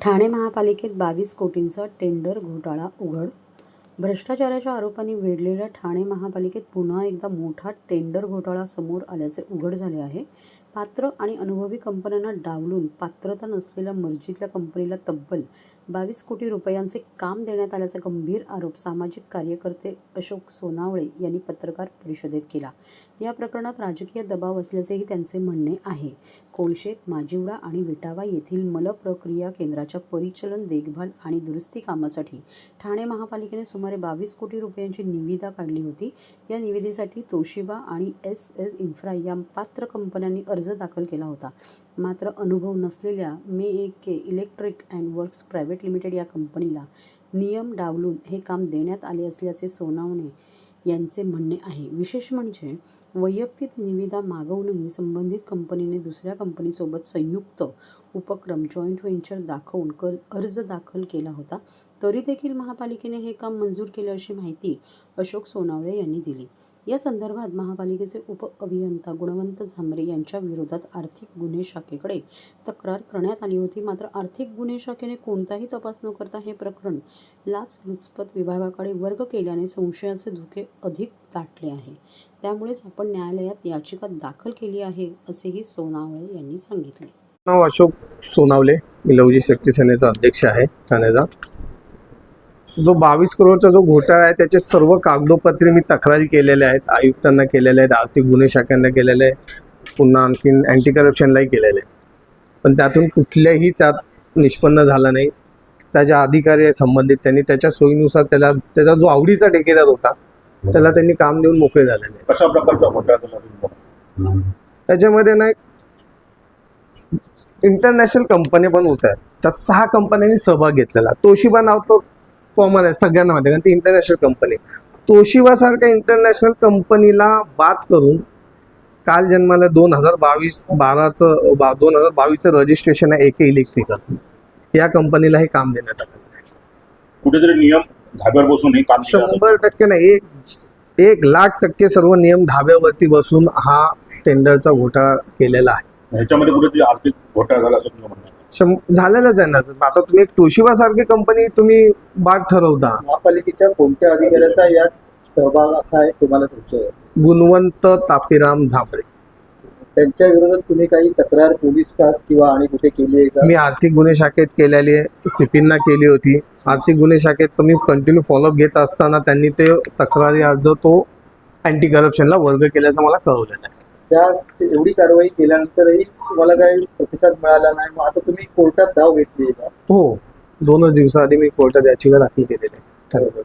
ठाणे महापालिकेत बावीस कोटींचा टेंडर घोटाळा उघड. भ्रष्टाचाराच्या आरोपांनी वेढलेल्या ठाणे महापालिकेत पुन्हा एकदा मोठा टेंडर घोटाळा समोर आल्याचे उघड झाले आहे. पात्र आणि अनुभवी कंपन्यांना डावलून पात्रता नसलेल्या मर्जीतल्या कंपनीला तब्बल बावीस कोटी रुपयांचे काम देण्यात आल्याचा गंभीर आरोप सामाजिक कार्यकर्ते अशोक सोनावळे यांनी पत्रकार परिषदेत केला. या प्रकरणात राजकीय दबाव असल्याचेही त्यांचे म्हणणे आहे. कोळशेत माजिवडा आणि विटावा येथील मलप्रक्रिया केंद्राच्या परिचलन देखभाल आणि दुरुस्ती कामासाठी ठाणे महापालिकेने सुमारे बावीस कोटी रुपयांची निविदा काढली होती. या निविदेसाठी तोशिबा आणि एस एस इन्फ्रा या पात्र कंपन्यांनी अर्ज दाखल केला होता. मात्र अनुभव नसलेल्या मे A K electric and works private limited या कंपनीला नियम डावलून हे काम देण्यात आले असल्याचे सोनावणे यांचे म्हणणे आहे. विशेष म्हणजे वैयक्तिक निविदा मागवूनही संबंधित कंपनीने दुसऱ्या कंपनीसोबत संयुक्त उपक्रम जॉईंट व्हेंचर दाखवून कर अर्ज दाखल केला होता. तरी देखील महापालिकेने हे काम मंजूर केले अशी माहिती अशोक सोनावळे यांनी दिली. या संदर्भात महापालिकेचे उप अभियंता गुणवंत झांबरे यांच्या विरोधात आर्थिक गुन्हे शाखेकडे तक्रार करण्यात आली होती. मात्र आर्थिक गुन्हे शाखेने कोणताही तपास न करता हे प्रकरण लाचलुचपत विभागाकडे वर्ग केल्याने संशयाचे धुके अधिक दाटले आहे. त्यामुळेच आपण न्यायालयात याचिका दाखल केली आहे असेही सोनावळे यांनी सांगितले. नाव अशोक सोनावले मी लवजी शक्ती सेनेचा अध्यक्ष आहे ठाण्याचा. जो बावीस करोडचा जो घोटाळा आहे त्याचे सर्व कागदोपत्री मी तक्रारी केलेल्या आहेत आयुक्तांना केलेल्या आहेत आर्थिक गुन्हे शाखांना केलेले आहे पुन्हा आणखीन अँटी करप्शनलाही केलेले आहे पण त्यातून कुठल्याही त्यात निष्पन्न झाला नाही. त्याच्या अधिकारी आहे संबंधित त्यांनी त्याच्या सोयीनुसार त्याला त्याचा जो आवडीचा ठेकेदार होता त्याला त्यांनी काम देऊन मोकळे झालेले. कशा प्रकारचा घोटाळा त्याच्यामध्ये ना इंटरनॅशनल कंपनी पण होत आहेत त्यात सहा कंपन्यांनी सहभाग घेतलेला. तोशिबा नाव तर कॉमन आहे सगळ्यांना माहिती कारण ती इंटरनॅशनल कंपनी तोशिबा सारख्या इंटरनॅशनल कंपनीला बाद करून काल जन्माला दोन हजार बावीस बाराचं बा दोन हजार बावीसचं रजिस्ट्रेशन आहे एके इलेक्ट्रिकल या कंपनीला हे काम देण्यात आलं कुठेतरी नियम धाब्यावर बसून हे काम केलं जातं. शंभर टक्के नाही एक एक लाख टक्के सर्व नियम धाब्यावरती बसून हा टेंडरचा घोटाळा केलेला आहे ह्याच्यामध्ये कुठेतरी आर्थिक घोटाळा झाला असं तुमचं म्हणणं आहे. झालेलंच आहे ना. आता तुम्ही एक तोशिबा सारखी कंपनी तुम्ही बाग ठरवता. महापालिकेच्या कोणत्या अधिकाऱ्याचा यात सहभाग असा आहे तुम्हाला तुमच्या? गुणवंत तापीराम झांबरे त्यांच्या विरोधात तुम्ही काही तक्रार पोलिसात किंवा आणि कुठे केली आहे का? मी आर्थिक गुन्हे शाखेत केलेली आहे. सिपींना केली होती. आर्थिक गुन्हे शाखेत मी कंटिन्यू फॉलोअप घेत असताना त्यांनी ते तक्रारी अर्ज तो अँटी करप्शनला वर्ग केल्याचं मला कळवलेलं आहे. त्या एवढी कारवाई केल्यानंतरही तुम्हाला काही प्रतिसाद मिळाला नाही. मग आता तुम्ही कोर्टात धाव घेतली हो. दोनच दिवसाआधी मी कोर्टात याचिका दाखल केलेली आहे. ठरवलं